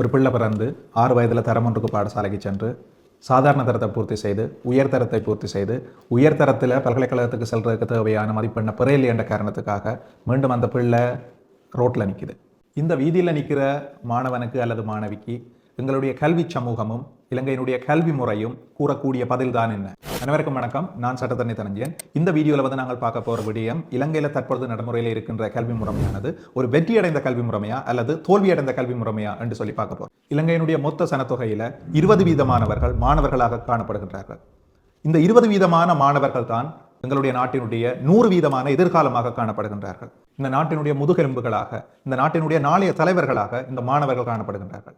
ஒரு பிள்ளை பிறந்து ஆறு வயதில் தரம் ஒன்றுக்கு பாடசாலைக்கு சென்று சாதாரண தரத்தை பூர்த்தி செய்து உயர்தரத்தை பூர்த்தி செய்து உயர்தரத்தில் பல்கலைக்கழகத்துக்கு செல்றதுக்கு தேவையான மதிப்பெண்ணை பெறையில்லை என்ற காரணத்துக்காக மீண்டும் அந்த பிள்ளை ரோட்டில் நிற்குது. இந்த வீதியில் நிற்கிற மாணவனுக்கு அல்லது மாணவிக்கு எங்களுடைய கல்வி சமூகமும் இலங்கையினுடைய கல்வி முறையும் கூறக்கூடிய பதில்தான் என்ன? அனைவருக்கும் வணக்கம். நான் சட்டத்தண்ணி தனஞ்சயன். இந்த வீடியோவில் வந்து நாங்கள் பார்க்க போகிற விடயம் இலங்கையில் தற்பொழுது நடைமுறையில் இருக்கின்ற கல்வி முறைமையானது ஒரு வெற்றியடைந்த கல்வி முறைமையா அல்லது தோல்வியடைந்த கல்வி முறைமையா என்று சொல்லி பார்க்க போகிறோம் இலங்கையினுடைய மொத்த சனத்தொகையில் இருபது வீதமானவர்கள் மாணவர்களாக காணப்படுகின்றார்கள். இந்த இருபது வீதமான மாணவர்கள் தான் எங்களுடைய நாட்டினுடைய நூறு வீதமான எதிர்காலமாக காணப்படுகின்றார்கள். இந்த நாட்டினுடைய முதுகெலும்புகளாக இந்த நாட்டினுடைய நாளைய தலைவர்களாக இந்த மாணவர்கள் காணப்படுகின்றார்கள்.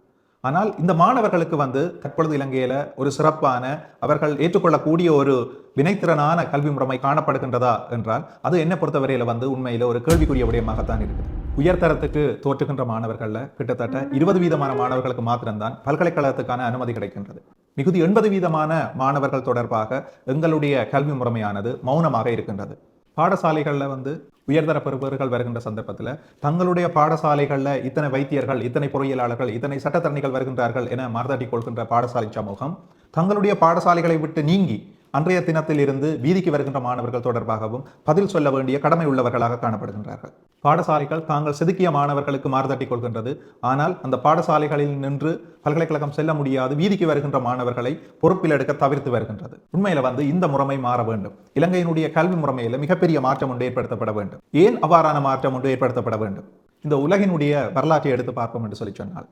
ஆனால் இந்த மாணவர்களுக்கு வந்து தற்பொழுது இலங்கையில் ஒரு சிறப்பான அவர்கள் ஏற்றுக்கொள்ளக்கூடிய ஒரு வினைத்திறனான கல்வி முறைமை காணப்படுகின்றதா என்றால் அது என்ன பொறுத்தவரையில் வந்து உண்மையில் ஒரு கேள்விக்குரிய விடயமாகத்தான் இருக்குது. உயர்தரத்துக்கு தோற்றுகின்ற மாணவர்களில் கிட்டத்தட்ட இருபது வீதமான மாணவர்களுக்கு மாத்திரம்தான் பல்கலைக்கழகத்துக்கான அனுமதி கிடைக்கின்றது. மிகுதி எண்பது வீதமான மாணவர்கள் தொடர்பாக எங்களுடைய கல்வி முறைமையானது மௌனமாக இருக்கின்றது. பாடசாலைகளில் வந்து உயர்தர பெறுபவர்கள் வருகின்ற சந்தர்ப்பத்தில் தங்களுடைய பாடசாலைகளில் இத்தனை வைத்தியர்கள் இத்தனை பொறியியலாளர்கள் இத்தனை சட்டத்தரணிகள் வருகின்றார்கள் என மறுதட்டி கொள்கின்ற பாடசாலை சமூகம் தங்களுடைய பாடசாலைகளை விட்டு நீங்கி அன்றைய தினத்தில் இருந்து வீதிக்கு வருகின்ற மாணவர்கள் தொடர்பாகவும் பதில் சொல்ல வேண்டிய கடமை உள்ளவர்களாக காணப்படுகின்றார்கள். பாடசாலைகள் தாங்கள் செதுக்கிய மாணவர்களுக்கு மாறுதட்டி கொள்கின்றது. ஆனால் அந்த பாடசாலைகளில் நின்று பல்கலைக்கழகம் செல்ல முடியாது வீதிக்கு வருகின்ற மாணவர்களை பொறுப்பில் எடுக்க தவிர்த்து வருகின்றது. உண்மையில வந்து இந்த முறைமை மாற வேண்டும். இலங்கையினுடைய கல்வி முறைமையில மிகப்பெரிய மாற்றம் ஒன்று ஏற்படுத்தப்பட வேண்டும். ஏன் அவ்வாறான மாற்றம் ஒன்று ஏற்படுத்தப்பட வேண்டும்? இந்த உலகினுடைய வரலாற்றை எடுத்து பார்ப்போம் என்று சொல்லி சொன்னால்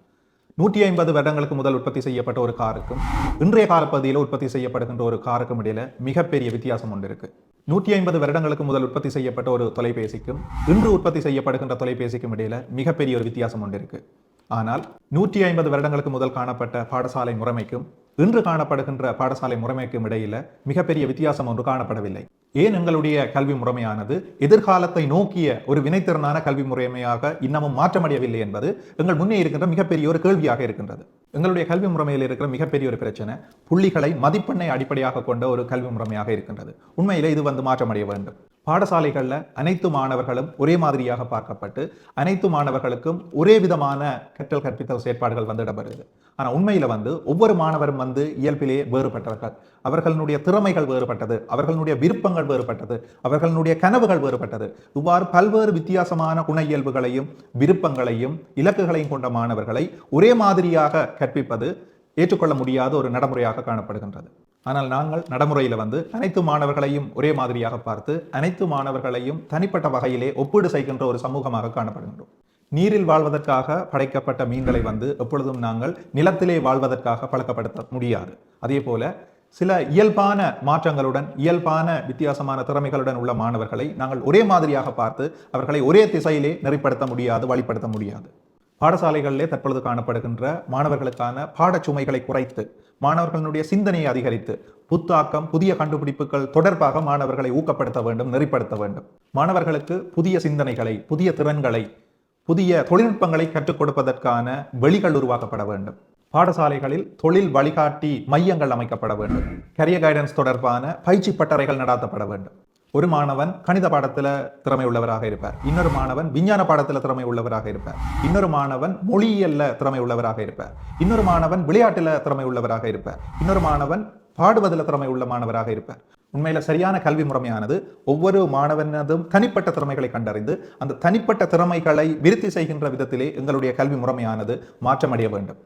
நூற்றி ஐம்பது வருடங்களுக்கு முதல் உற்பத்தி செய்யப்பட்ட ஒரு காருக்கும் இன்றைய காலப்பகுதியில் உற்பத்தி செய்யப்படுகின்ற ஒரு காருக்கும் இடையில மிகப்பெரிய வித்தியாசம் ஒன்று இருக்கு. நூற்றி ஐம்பது வருடங்களுக்கு முதல் உற்பத்தி செய்யப்பட்ட ஒரு தொலைபேசிக்கும் இன்று உற்பத்தி செய்யப்படுகின்ற தொலைபேசிக்கும் இடையில மிகப்பெரிய ஒரு வித்தியாசம் ஒன்று இருக்கு. ஆனால் நூற்றி ஐம்பது வருடங்களுக்கு முதல் காணப்பட்ட பாடசாலை முறைமைக்கும் இன்று காணப்படுகின்ற பாடசாலை முறைமைக்கும் இடையில மிகப்பெரிய வித்தியாசம் ஒன்று காணப்படவில்லை. ஏன் எங்களுடைய கல்வி முறைமையானது? எதிர்காலத்தை நோக்கிய ஒரு வினைத்திறனான கல்வி முறைமையாக இன்னமும் மாற்றமடையவில்லை என்பது எங்கள் முன்னே இருக்கின்ற மிகப்பெரிய ஒரு கேள்வியாக இருக்கின்றது. எங்களுடைய கல்வி முறைமையில் இருக்கிற மிகப்பெரிய ஒரு பிரச்சனை புள்ளிகளை மதிப்பெண்ணை அடிப்படையாக கொண்ட ஒரு கல்வி முறைமையாக இருக்கின்றது. உண்மையிலே இது வந்து மாற்றமடைய வேண்டும். பாடசாலைகளில் அனைத்து மாணவர்களும் ஒரே மாதிரியாக பார்க்கப்பட்டு அனைத்து மாணவர்களுக்கும் ஒரே விதமான கற்றல் கற்பித்தல் செயற்பாடுகள் வந்து இடம்பெறுது. ஆனால் உண்மையில் வந்து ஒவ்வொரு மாணவரும் வந்து இயல்பிலே வேறுபட்டவர்கள். அவர்களுடைய திறமைகள் வேறுபட்டது அவர்களுடைய விருப்பங்கள் வேறுபட்டது அவர்களுடைய கனவுகள் வேறுபட்டது. இவ்வாறு பல்வேறு வித்தியாசமான குண இயல்புகளையும் விருப்பங்களையும் இலக்குகளையும் கொண்ட மாணவர்களை ஒரே மாதிரியாக கற்பிப்பது ஏற்றுக்கொள்ள முடியாத ஒரு நடைமுறையாக காணப்படுகின்றது. ஆனால் நாங்கள் நடைமுறையில் வந்து அனைத்து மாணவர்களையும் ஒரே மாதிரியாக பார்த்து அனைத்து மாணவர்களையும் தனிப்பட்ட வகையிலே ஒப்பீடு செய்கின்ற ஒரு சமூகமாக காணப்படுகின்றோம். நீரில் வாழ்வதற்காக படைக்கப்பட்ட மீன்களை வந்து எப்பொழுதும் நாங்கள் நிலத்திலே வாழ்வதற்காக பழக்கப்படுத்த முடியாது. அதே போல சில இயல்பான மாற்றங்களுடன் இயல்பான வித்தியாசமான திறமைகளுடன் உள்ள மாணவர்களை நாங்கள் ஒரே மாதிரியாக பார்த்து அவர்களை ஒரே திசையிலே நெறிப்படுத்த முடியாது வழிப்படுத்த முடியாது. பாடசாலைகளிலே தற்பொழுது காணப்படுகின்ற மாணவர்களுக்கான பாடச்சுமைகளை குறைத்து மாணவர்களுடைய சிந்தனையை அதிகரித்து புத்தாக்கம் புதிய கண்டுபிடிப்புகள் தொடர்பாக மாணவர்களை ஊக்கப்படுத்த வேண்டும் நெறிப்படுத்த வேண்டும். மாணவர்களுக்கு புதிய சிந்தனைகளை புதிய திறன்களை புதிய தொழில்நுட்பங்களை கற்றுக் கொடுப்பதற்கான வெளிகள் உருவாக்கப்பட வேண்டும். பாடசாலைகளில் தொழில் வழிகாட்டி மையங்கள் அமைக்கப்பட வேண்டும். கரியர் கைடன்ஸ் தொடர்பான பயிற்சி பட்டறைகள் நடாத்தப்பட வேண்டும். ஒரு மாணவன் கணித பாடத்துல திறமை உள்ளவராக இருப்பார். இன்னொரு மாணவன் விஞ்ஞான பாடத்தில் திறமை உள்ளவராக இருப்பார். இன்னொரு மாணவன் மொழியியல்ல திறமை உள்ளவராக இருப்பார். இன்னொரு மாணவன் விளையாட்டில் திறமை உள்ளவராக இருப்பார். இன்னொரு மாணவன் பாடுவதில் திறமை உள்ள மாணவராக இருப்பார். உண்மையில் சரியான கல்வி முறைமையானது ஒவ்வொரு மாணவனதும் தனிப்பட்ட திறமைகளை கண்டறிந்து அந்த தனிப்பட்ட திறமைகளை விருத்தி செய்கின்ற விதத்திலே எங்களுடைய கல்வி முறைமையானது மாற்றமடைய வேண்டும்.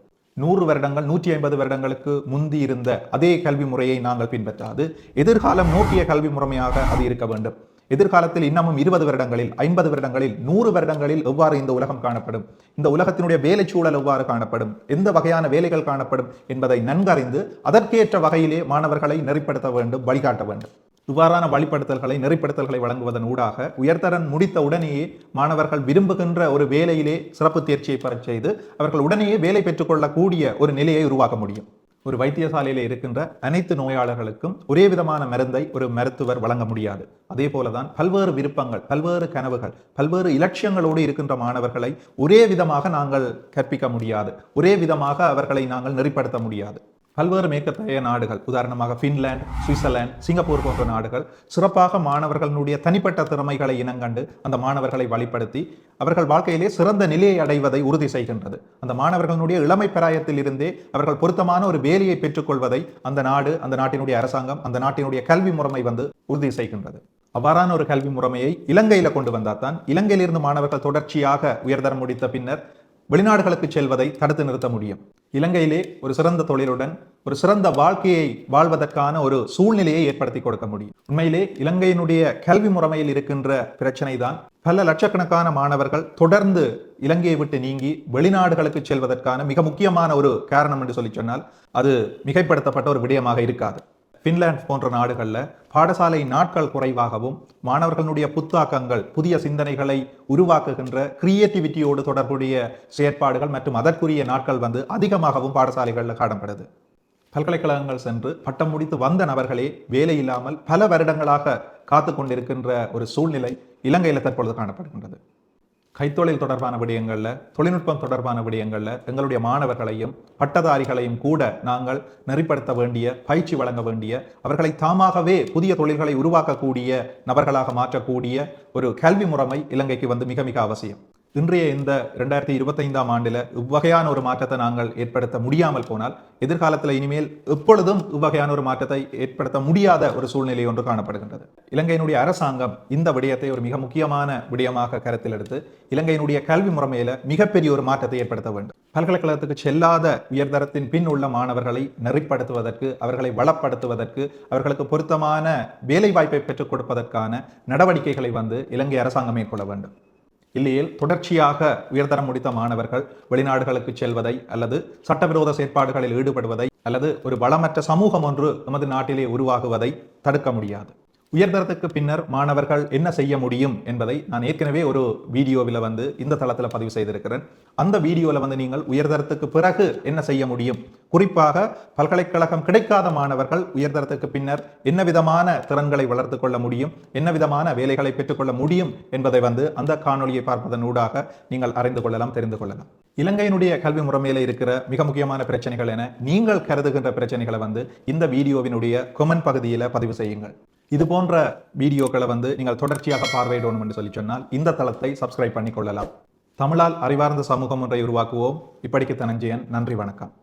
நூறு வருடங்கள் நூற்றி ஐம்பது வருடங்களுக்கு முந்தி இருந்த அதே கல்வி முறையை நாங்கள் பின்பற்றாது எதிர்காலம் நோக்கிய கல்வி முறைமையாக அது இருக்க வேண்டும். எதிர்காலத்தில் இன்னமும் இருபது வருடங்களில் ஐம்பது வருடங்களில் நூறு வருடங்களில் எவ்வாறு இந்த உலகம் காணப்படும்? இந்த உலகத்தினுடைய வேலை சூழல் எவ்வாறு காணப்படும்? எந்த வகையான வேலைகள் காணப்படும் என்பதை நன்கறிந்து அதற்கேற்ற வகையிலே மாணவர்களை நெறிப்படுத்த வேண்டும் வழிகாட்ட வேண்டும். இவ்வாறான வழிப்படுத்தல்களை நெறிப்படுத்தல்களை வழங்குவதன் ஊடாக உயர்தரன் முடித்த உடனேயே மாணவர்கள் விரும்புகின்ற ஒரு வேலையிலே சிறப்பு தேர்ச்சியை பெறச் செய்து அவர்கள் உடனேயே வேலை பெற்றுக்கொள்ளக்கூடிய ஒரு நிலையை உருவாக்க முடியும். ஒரு வைத்தியசாலையில் இருக்கின்ற அனைத்து நோயாளர்களுக்கும் ஒரே விதமான மருந்தை ஒரு மருத்துவர் வழங்க முடியாது. அதே போலதான் பல்வேறு விருப்பங்கள் பல்வேறு கனவுகள் பல்வேறு இலட்சியங்களோடு இருக்கின்ற மாணவர்களை ஒரே விதமாக நாங்கள் கற்பிக்க முடியாது. ஒரே விதமாக அவர்களை நாங்கள் நெறிப்படுத்த முடியாது. பல்வேறு மேற்கத்தைய நாடுகள் உதாரணமாக ஃபின்லாந்து சுவிட்சர்லாந்து சிங்கப்பூர் போன்ற நாடுகள் சிறப்பாக மாணவர்களுடைய தனிப்பட்ட திறமைகளை இனங்கண்டு அந்த மாணவர்களை வழிப்படுத்தி அவர்கள் வாழ்க்கையிலே சிறந்த நிலையை அடைவதை உறுதி செய்கின்றது. அந்த மாணவர்களுடைய இளமை பிராயத்தில் இருந்தே அவர்கள் பொருத்தமான ஒரு வேலையை பெற்றுக்கொள்வதை அந்த நாடு அந்த நாட்டினுடைய அரசாங்கம் அந்த நாட்டினுடைய கல்வி முறைமை வந்து உறுதி செய்கின்றது. அவ்வாறான ஒரு கல்வி முறைமையை இலங்கையில் கொண்டு வந்தால் தான் இலங்கையிலிருந்து மாணவர்கள் தொடர்ச்சியாக உயர்தரம் முடித்த பின்னர் வெளிநாடுகளுக்கு செல்வதை தடுத்து நிறுத்த முடியும். இலங்கையிலே ஒரு சிறந்த தொழிலுடன் ஒரு சிறந்த வாழ்க்கையை வாழ்வதற்கான ஒரு சூழ்நிலையை ஏற்படுத்தி கொடுக்க முடியும். உண்மையிலே இலங்கையினுடைய கல்வி முறைமையில் இருக்கின்ற பிரச்சனை தான் பல லட்சக்கணக்கான மாணவர்கள் தொடர்ந்து இலங்கையை விட்டு நீங்கி வெளிநாடுகளுக்கு செல்வதற்கான மிக முக்கியமான ஒரு காரணம் என்று சொல்லி சொன்னால் அது மிகைப்படுத்தப்பட்ட ஒரு விடயமாக இருக்காது. பின்லாந்து போன்ற நாடுகளில் பாடசாலை நாட்கள் குறைவாகவும் மாணவர்களுடைய புத்தாக்கங்கள் புதிய சிந்தனைகளை உருவாக்குகின்ற கிரியேட்டிவிட்டியோடு தொடர்புடைய செயற்பாடுகள் மற்றும் அதற்குரிய நாட்கள் வந்து அதிகமாகவும் பாடசாலைகளில் காணப்படுது. பல்கலைக்கழகங்கள் சென்று பட்டம் முடித்து வந்த நபர்களே வேலை இல்லாமல் பல வருடங்களாக காத்து கொண்டிருக்கின்ற ஒரு சூழ்நிலை இலங்கையில் தற்பொழுது காணப்படுகின்றது. கைத்தொழில் தொடர்பான விடயங்களில் தொழில்நுட்பம் தொடர்பான விடயங்களில் எங்களுடைய மாணவர்களையும் பட்டதாரிகளையும் கூட நாங்கள் நெறிப்படுத்த வேண்டிய பயிற்சி வழங்க வேண்டிய அவர்களை தாமாகவே புதிய தொழில்களை உருவாக்கக்கூடிய நபர்களாக மாற்றக்கூடிய ஒரு கல்வி முறைமை இலங்கைக்கு வந்து மிக மிக அவசியம். இன்றைய இந்த ரெண்டாயிரத்தி இருபத்தைந்தாம் ஆண்டில் இவ்வகையான ஒரு மாற்றத்தை நாங்கள் ஏற்படுத்த முடியாமல் போனால் எதிர்காலத்தில் இனிமேல் எப்பொழுதும் இவ்வகையான ஒரு மாற்றத்தை ஏற்படுத்த முடியாத ஒரு சூழ்நிலை ஒன்று காணப்படுகின்றது. இலங்கையினுடைய அரசாங்கம் இந்த விடயத்தை ஒரு மிக முக்கியமான விடயமாக கருத்தில் எடுத்து இலங்கையினுடைய கல்வி முறைமையில மிகப்பெரிய ஒரு மாற்றத்தை ஏற்படுத்த வேண்டும். பல்கலைக்கழகத்துக்கு செல்லாத உயர்தரத்தின் பின் உள்ள மாணவர்களை நெறிப்படுத்துவதற்கு அவர்களை வளப்படுத்துவதற்கு அவர்களுக்கு பொருத்தமான வேலை வாய்ப்பை பெற்றுக் கொடுப்பதற்கான நடவடிக்கைகளை வந்து இலங்கை அரசாங்கம் மேற்கொள்ள வேண்டும். இல்லையேல் தொடர்ச்சியாக உயர்தரம் முடித்த மாணவர்கள் வெளிநாடுகளுக்கு செல்வதை அல்லது சட்டவிரோத செயற்பாடுகளில் ஈடுபடுவதை அல்லது ஒரு வளமற்ற சமூகம் ஒன்று நமது நாட்டிலே உருவாகுவதை தடுக்க முடியாது. உயர்தரத்துக்கு பின்னர் மாணவர்கள் என்ன செய்ய முடியும் என்பதை நான் ஏற்கனவே ஒரு வீடியோவில் வந்து இந்த தளத்தில் பதிவு செய்திருக்கிறேன். அந்த வீடியோவில் வந்து நீங்கள் உயர்தரத்துக்கு பிறகு என்ன செய்ய முடியும்? குறிப்பாக பல்கலைக்கழகம் கிடைக்காத மாணவர்கள் உயர்தரத்துக்கு பின்னர் என்ன விதமான திறன்களை வளர்த்து கொள்ள முடியும்? என்ன விதமான வேலைகளை பெற்றுக்கொள்ள முடியும்? என்பதை வந்து அந்த காணொளியை பார்ப்பதன் ஊடாக நீங்கள் அறிந்து கொள்ளலாம் தெரிந்து கொள்ளலாம். இலங்கையினுடைய கல்வி முறைமையில் இருக்கிற மிக முக்கியமான பிரச்சனைகள் என நீங்கள் கருதுகின்ற பிரச்சனைகளை வந்து இந்த வீடியோவினுடைய கொமெண்ட் பகுதியில் பதிவு செய்யுங்கள். இது போன்ற வீடியோக்களை வந்து நீங்கள் தொடர்ச்சியாக பார்வையிடணும் என்று சொல்லி சொன்னால் இந்த தளத்தை சப்ஸ்கிரைப் பண்ணிக்கொள்ளலாம். தமிழால் அறிவார்ந்த சமூகம் ஒன்றை உருவாக்குவோம். இப்படிக்கு தனஞ்சயன் நன்றி வணக்கம்.